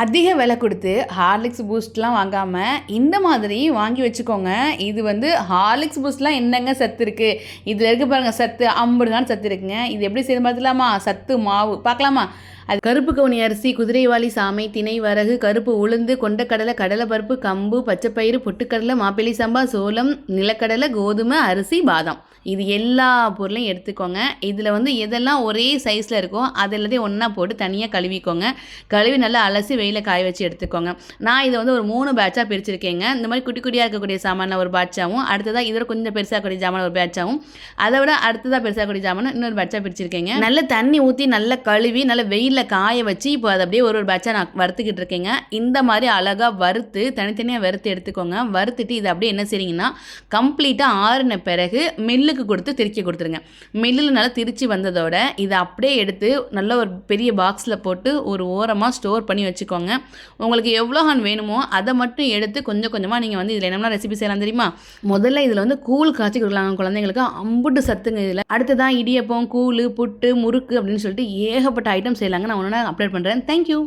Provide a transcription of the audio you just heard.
அதிக விலை கொடுத்து ஹார்லிக்ஸ் பூஸ்ட்லாம் வாங்காமல் இந்த மாதிரி வாங்கி வச்சுக்கோங்க. இது வந்து ஹார்லிக்ஸ் பூஸ்ட்லாம் என்னங்க சத்து இருக்குது இதில் இருக்க பாருங்கள் சத்து ஐம்பதுகான சத்து இருக்குங்க. இது எப்படி செய்து பார்த்துலாமா சத்து மாவு. பார்க்கலாமா? அது கருப்பு கவுனி அரிசி குதிரைவாளி சாமை திணை வரகு கருப்பு உளுந்து கொண்டக்கடலை கடலைப்பருப்பு கம்பு பச்சைப்பயிறு பொட்டுக்கடலை மாப்பிள்ளை சம்பா சோளம் நிலக்கடலை கோதுமை அரிசி பாதாம். இது எல்லா பொருளையும் எடுத்துக்கோங்க. இதில் வந்து எதெல்லாம் ஒரே சைஸில் இருக்கோ அது எல்லாத்தையும் ஒன்றா போட்டு தனியாக கழுவிக்கோங்க. கழுவி நல்லா அலசி வெயில காய வச்சு எடுத்துக்கோங்க. நான் இதை வந்து ஒரு மூணு பேட்சாக பிரிச்சிருக்கேங்க. இந்த மாதிரி குட்டி குட்டியாக இருக்கக்கூடிய சாமான ஒரு பேட்சாகவும் அடுத்ததாக இதோட கொஞ்சம் பெருசாக கூடிய ஜாமான் ஒரு பேட்சாகவும் அதை விட அடுத்ததாக பெருசாக கூடிய ஜாமான் இன்னொரு பேட்சாக பிரிச்சிருக்கேங்க. நல்ல தண்ணி ஊற்றி நல்லா கழுவி நல்லா வெயிலில் காய வச்சு இப்போ அதை அப்படியே ஒரு ஒரு பேட்சாக நான் வறுத்துக்கிட்டு இருக்கேங்க. இந்த மாதிரி அழகாக வறுத்து தனித்தனியாக வறுத்து எடுத்துக்கோங்க. வறுத்துட்டு இதை அப்படியே என்ன செய்றீங்கன்னா கம்ப்ளீட்டாக ஆறின பிறகு மில்லுக்கு கொடுத்து திருக்கி கொடுத்துருங்க. மில்லில் நல்லா திருச்சி வந்ததோட இதை அப்படியே எடுத்து நல்ல ஒரு பெரிய பாக்ஸில் போட்டு ஒரு ஓரமாக ஸ்டோர் பண்ணி வச்சுக்கோங்க. உங்களுக்கு எவ்வளோ ஹான் வேணுமோ அதை மட்டும் எடுத்து கொஞ்சம் கொஞ்சமாக நீங்கள் வந்து இதில் என்னென்ன ரெசிபி செய்யலாம் தெரியுமா? முதல்ல இதில் வந்து கூழ் காய்ச்சி கொடுக்கலாம் குழந்தைங்களுக்கு. அம்புட்டு சத்துங்க இதில். அடுத்ததான் இடியப்பம் கூழ் புட்டு முறுக்கு அப்படின்னு சொல்லிட்டு ஏகப்பட்ட ஐட்டம் செய்யலாங்க. நான் ஒன்று அப்லோட் பண்ணுறேன் தேங்க்யூ